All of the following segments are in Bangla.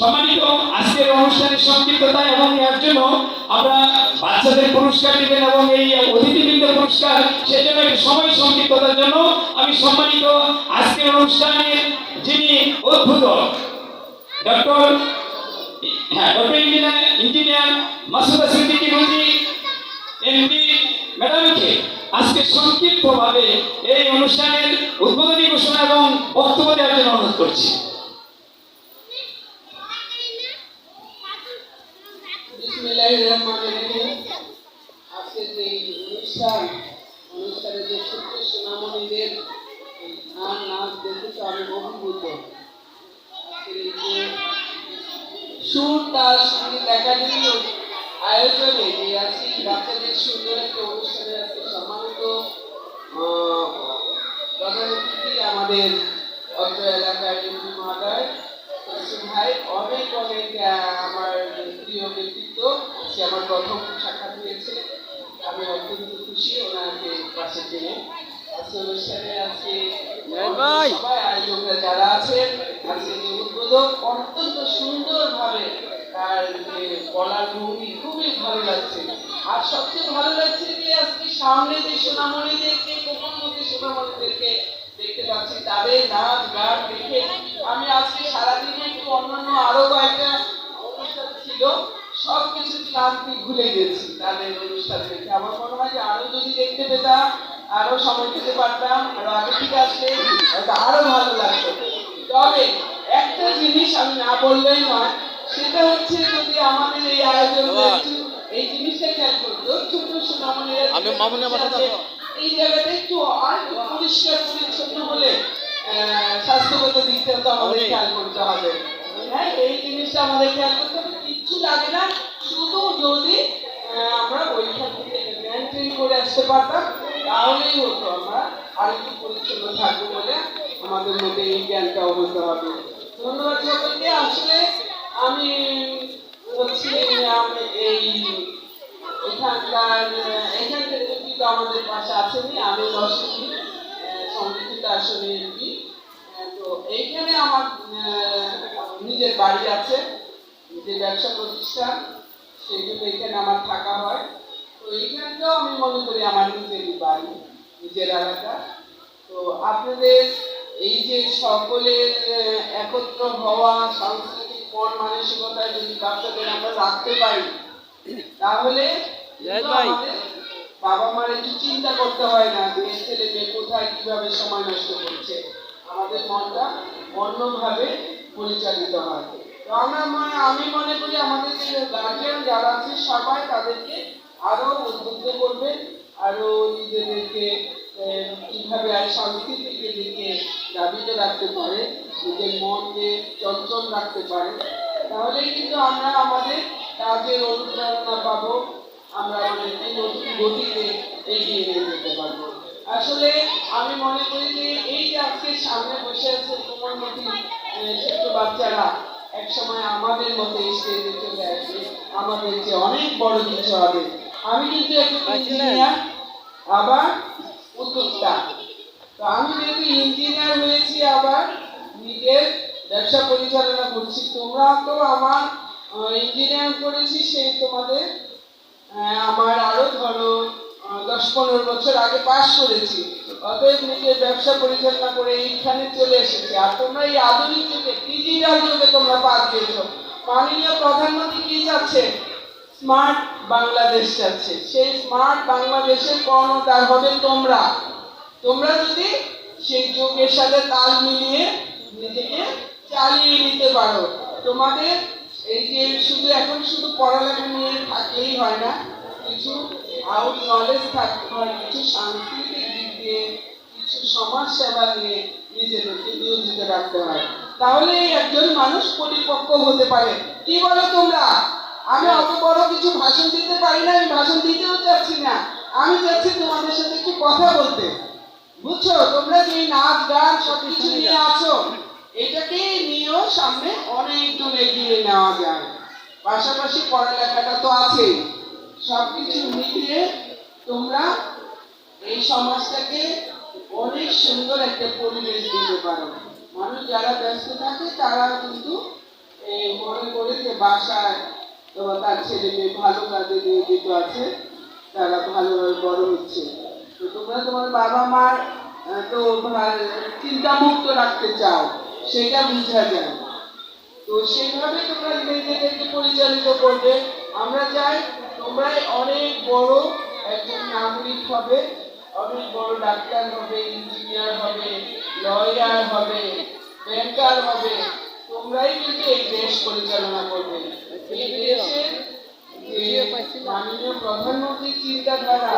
সম্মানিত আজকের অনুষ্ঠানের সংক্ষিপ্ততা এবং এর জন্য আমরা বাচ্চাদের পুরস্কার দিবেন এবং এই অতিথিবৃন্দ পুরস্কার সেজন্য সময় সংক্ষিপ্ততার জন্য আমি সম্মানিত আজকের অনুষ্ঠানের যিনি অদ্ভুত, ডক্টর হ্যাঁ doctor engineer engineer Masuda Siddiqui Ruji MP ম্যাডামকে আজকে সংক্ষিপ্তভাবে এই অনুষ্ঠানের উদ্বোধনী ঘোষণা এবং বক্তব্য দেওয়ার জন্য অনুরোধ করছি বিসমিল্লাহির রহমানির রহিম আজকে যে এই অনুষ্ঠান অনুষ্ঠানে যে ছোট্ট সোনামণিদের এই আমি এই যে সুর তার সংগীত একাডেমি আয়োজনে যে আজকে বাচ্চাদের সুন্দর একটা অনুষ্ঠানে আজকে সম্মানিত প্রধান অতিথি আমাদের অত্র এলাকার এমপি মহাদয় ভাই অনেক অনেক আমার প্রিয় ব্যক্তিত্ব, সে আমার প্রথম সাক্ষাৎ হয়েছে আমি অত্যন্ত খুশি ওনাকে পাশে পেয়ে আজকে অনুষ্ঠানে সবাই আয়োজকরা দেখতে পাচ্ছি, তাদের নাচ দেখে আমি আজকে সারাদিনে একটু অন্যান্য আরও কয়েকটা অনুষ্ঠান ছিল সব ক্লান্তি ভুলে গেছি তাদের অনুষ্ঠান দেখে। আমার মনে হয় যে আরও যদি দেখতে পেতাম আরও সময় দিতে পারতাম আরও আগে থেকে আসলে হয়তো আরও ভালো লাগতো। তবে একটা জিনিস আমি না বললেই নয় সেটা হচ্ছে যদি আমাদের এই আয়োজন এই জিনিসটা খেয়াল করতো ছোট সোনামণিরা এই জায়গাটা একটু পরিষ্কার পরিচ্ছন্ন হলে স্বাস্থ্যগত দিকটা তো আমাদের খেয়াল করতে হবে। হ্যাঁ এই জিনিসটা আমাদের খেয়াল করতে হবে কিচ্ছু লাগে না শুধু যদি আমরা ওইখান থেকে করে আসতে পারতাম। তাহলেই হতো আমরা আর একটু পরিচ্ছন্ন থাকব বলে আমাদের মধ্যে এই জ্ঞানটাও হতে হবে। ধন্যবাদ সকলকে। আসলে আমি হচ্ছে আমি এই এখানকার, এখান থেকে কিন্তু আমাদের পাশে আছেনি আমি দর্শনী সংগঠিত আসলে এমপি তো এইখানে আমার নিজের বাড়ি আছে, নিজের ব্যবসা প্রতিষ্ঠান সেই জন্য এখানে আমার থাকা হয়। তো এইখানটাও আমি মনে করি আমার নিজেরই বাড়ি নিজের এলাকা। তো আপনাদের এই যে সকলের একত্র হওয়া সাংস্কৃতিক মন মানসিকতায় যদি বাচ্চাদের আমরা রাখতে পারি তাহলে বাবা মার একটু চিন্তা করতে হয় না যে ছেলে মেয়ে কোথায় কীভাবে সময় নষ্ট করছে। আমাদের মনটা অন্যভাবে পরিচালিত হয়। তো আমরা মনে আমি মনে করি আমাদের যে গার্জিয়ান যারা আছে সবাই তাদেরকে আরও উদ্বুদ্ধ করবে আরও নিজেদেরকে কীভাবে আর সাংস্কৃতিক দিকে দাবিত রাখতে পারে, নিজের মনকে চঞ্চল রাখতে পারে তাহলেই কিন্তু আমরা আমাদের কাজের অনুপ্রেরণা পাবো, আমরা অনেক নতুন গতিতে এগিয়ে নিয়ে যেতে পারব। আসলে আমি মনে করি যে এই যে আজকে সামনে বসে আছে তোমার মতো ছোট্ট বাচ্চারা এক সময় আমাদের মতো স্টেজে চলে আসবে, আমাদের যে অনেক বড় কিছু হবে। আমি কিন্তু একজন ইঞ্জিনিয়ার আবার উদ্যোক্তা। তো আমি যেহেতু ইঞ্জিনিয়ার হয়েছি আবার নিজের ব্যবসা পরিচালনা করছি। তোমরা তো আমার ইঞ্জিনিয়ার করেছি সেই তোমাদের আমার আরও ধরো দশ পনেরো বছর আগে পাশ করেছি। অতএব নিজের ব্যবসা পরিচালনা করে এইখানে চলে এসেছি। আর তোমরা এই আধুনিক যুগে ডিজিটাল যুগে তোমরা পা দিয়েছ। মাননীয় প্রধানমন্ত্রী কি চাচ্ছে স্মার্ট বাংলাদেশ যাচ্ছে। সেই স্মার্ট বাংলাদেশের কর্ণধার হবে তোমরা। তোমরা যদি সেই যুগের সাথে তাল মিলিয়ে নিজেকে চালিয়ে নিতে পারো। তোমাদের এই যে শুধু এখন শুধু পড়ালেখা নিয়ে থাকলেই হয় না, কিছু আউট নলেজ থাকতে হয়, কিছু সাংস্কৃতিক দিক দিয়ে, কিছু সমাজ সেবা নিয়ে নিজেদেরকে নিয়োজিত রাখতে হয়। তাহলে একজন মানুষ পরিপক্ক হতে পারে। কি বলো তোমরা? আমি অত বড় কিছু পারি না আমি ভাষণ দিতেও চাচ্ছি না। আমি চাচ্ছি তোমাদের সাথে একটু কথা বলতে। বুঝছ? তোমরা যে নাচ গান সবকিছু নিয়ে আছো এটাকে নিয়েও সামনে অনেক দূর এগিয়ে নেওয়া যায়। পাশাপাশি পড়ালেখাটা তো আছেই সবকিছু মিলিয়ে তোমরা এই সমাজটাকে অনেক সুন্দর একটা পরিবেশ দিতে পারো। মানুষ যারা ব্যস্ত থাকে তারা কিন্তু এই করে যে বাসায় তোমার তার ছেলে মেয়ে ভালো কাজে নিয়োজিত আছে, তারা ভালোভাবে বড় হচ্ছে। তো তোমরা তোমার বাবা মার তো চিন্তা মুক্ত রাখতে চাও, সেটা বোঝা যায়। তো সেইভাবে তোমরা নিজেদেরকে পরিচালিত করবে। আমরা চাই তোমরাই অনেক বড় একজন নাগরিক হবে, অনেক বড় ডাক্তার হবে, ইঞ্জিনিয়ার হবে, লয়ার হবে, ব্যাংকার হবে। তোমরাই কিন্তু এই দেশ পরিচালনা করবে, এই দেশের মাননীয় প্রধানমন্ত্রীর চিন্তাধারা,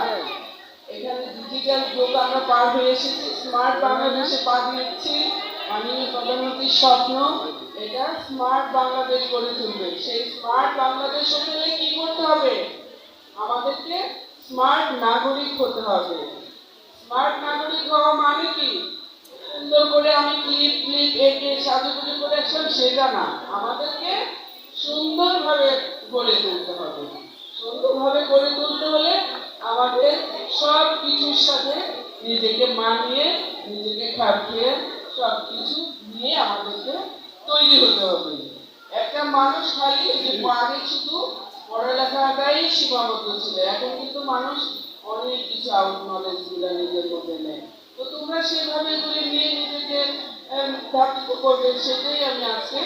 এখানে ডিজিটাল যুগ আমরা পার হয়ে এসেছি স্মার্ট বাংলাদেশে পা দিচ্ছি মাননীয় প্রধানমন্ত্রীর স্বপ্ন, এটা স্মার্ট বাংলাদেশ গড়ে তুলবে। সেই স্মার্ট বাংলাদেশ হতে হলে কি করতে হবে? আমাদেরকে স্মার্ট নাগরিক হতে হবে। স্মার্ট নাগরিক হওয়া মানে কি? আমি ক্লিপ ক্লিপ এঁকে সাজুগুজু করে আসলাম সেটা না। আমাদেরকে সুন্দরভাবে গড়ে তুলতে হবে। সুন্দরভাবে গড়ে তুলতে হলে আমাদের সব কিছুর সাথে নিজেকে মানিয়ে, নিজেকে খাপিয়ে সব কিছু নিয়ে আমাদেরকে তৈরি হতে হবে। একটা মানুষ খালি আগে শুধু পড়ালেখাটাই সীমাবদ্ধ ছিল। এখন কিন্তু মানুষ অনেক কিছু আউট নলেজগুলা নিজের মধ্যে নেয়। তো তোমরা সেভাবে এগুলি আহ, প্রাপ্ত সেটাই আমি আজকে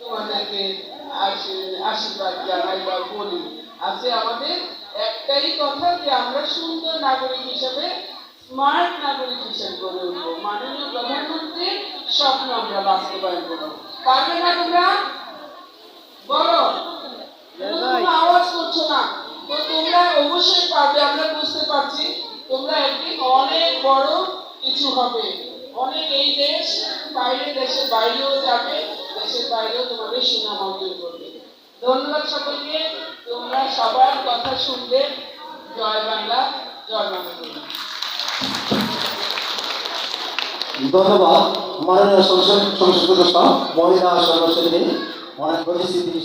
তোমাদেরকে আশীর্বাদ জানাই বা বলি আজকে আমাদের একটাই কথা যে আমরা সুন্দর নাগরিক হিসেবে স্মার্ট নাগরিক হিসেবে গড়ে উঠবো মাননীয় প্রধানমন্ত্রীর স্বপ্ন আমরা বাস্তবায়ন করব পারবে না তোমরা বলো আওয়াজ করছ না তো তোমরা অবশ্যই পারবে আমরা বুঝতে পারছি তোমরা একদিন অনেক বড় কিছু হবে অনেক এই দেশ বাইরে, দেশের বাইরেও যাবে, দেশের বাইরেও তোমাদের সুনাম অর্জন করবে। ধন্যবাদ সকলকে, তোমরা সবার কথা শুনবে। জয় বাংলা জয় বাংলা ধন্যবাদ। মাননীয় সংসদ সংসদ সদস্য মহিলা সদস্যদের অনেক পরিস্থিতি